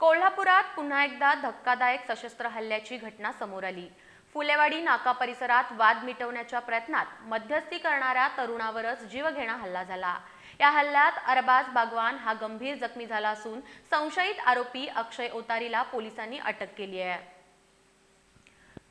कोल्हापुरात पुन्हा एकदा धक्कादायक सशस्त्र हल्ल्याची घटना समोर आली. फुलेवाडी नाका परिसरात वाद मिटवण्याच्या प्रयत्नात मध्यस्थी करणाऱ्या तरुणावरच जीवघेणा हल्ला झाला. या हल्ल्यात अरबाज बागवान हा गंभीर जखमी झाला असून संशयित आरोपी अक्षय ओतारीला पोलिसांनी अटक केली आहे.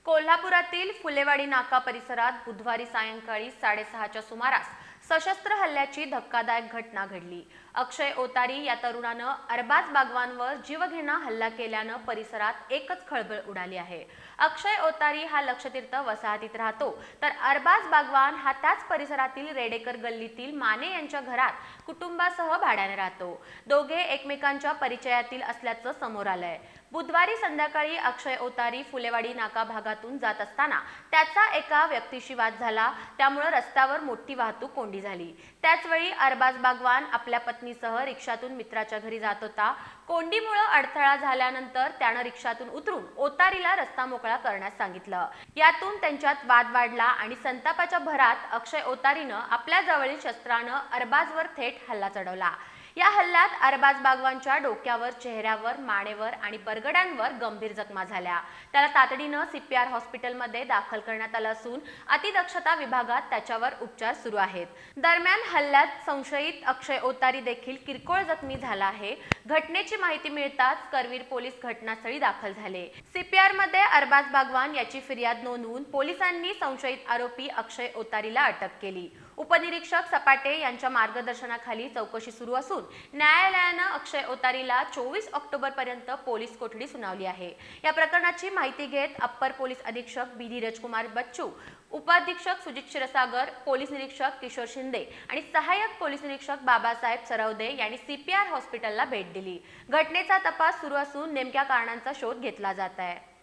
कोल्हापुरातील फुलेवाडी नाका परिसरात बुधवारी सायंकाळी साडेसहाच्या सुमारास सशस्त्र हल्ल्याची धक्कादायक घटना घडली. अक्षय ओतारी या तरुणानं अरबाज बागवानवर जीवघेणा हल्ला केल्यानं परिसरात एकच खळबळ उडाली आहे. अक्षय ओतारी हा लक्षतीर्थ वसाहतीत राहतो. तर अरबाज बागवान हा त्याच परिसरातील रेडेकर गल्लीतील माने यांच्या घरात कुटुंबासह भाड्याने राहतो. दोघे एकमेकांच्या परिचयातील असल्याचं समोर आलंय. बुधवारी संध्याकाळी अक्षय ओतारी फुलेवाडी नाका भागातून जात असताना त्याचा एका व्यक्तीशी वाद झाला. त्यामुळे रस्त्यावर मोठी वाहतूक कोंडी झाली. त्याचवेळी अरबाज बागवान आपल्या पत्नीसह रिक्षातून मित्राच्या घरी जात होता. कोंडीमुळे अडथळा झाल्यानंतर त्यानं रिक्षातून उतरून ओतारीला रस्ता मोकळा करण्यास सांगितलं. यातून त्यांच्यात वाद वाढला आणि संतापाच्या भरात अक्षय ओतारीनं आपल्या जवळील शस्त्रानं अरबाजवर थेट हल्ला चढवला. या हल्ल्यात अरबाज बागवानच्या डोक्यावर चेहऱ्यावर मानेवर आणि बरगड्यांवर गंभीर जखमा झाल्या. त्याला तातडीनं सीपीआर हॉस्पिटलमध्ये दाखल करण्यात आलं असून अतिदक्षता विभागात त्याच्यावर उपचार सुरू आहेत. दरम्यान हल्ल्यात संशयित अक्षय ओतारी देखील किरकोळ जखमी झाला आहे. घटनेची माहिती मिळताच करवीर पोलीस घटनास्थळी दाखल झाले. सीपीआरमध्ये अरबाज बागवान याची फिर्याद नोंदवून पोलिसांनी संशयित आरोपी अक्षय ओतारीला अटक केली. उपनिरीक्षक सपाटे यांच्या मार्गदर्शनाखाली चौकशी सुरू असून न्यायालयानं अक्षय ओतारीला चोवीस ऑक्टोबर पर्यंत पोलीस कोठडी सुनावली आहे. या प्रकरणाची माहिती घेत अप्पर पोलीस अधीक्षक बी धीरजकुमार बच्चू उपाधीक्षक सुजित क्षीरसागर पोलीस निरीक्षक किशोर शिंदे आणि सहाय्यक पोलीस निरीक्षक बाबासाहेब सरवदे यांनी सीपीआर हॉस्पिटलला भेट दिली. घटनेचा तपास सुरू असून नेमक्या कारणांचा शोध घेतला जात आहे.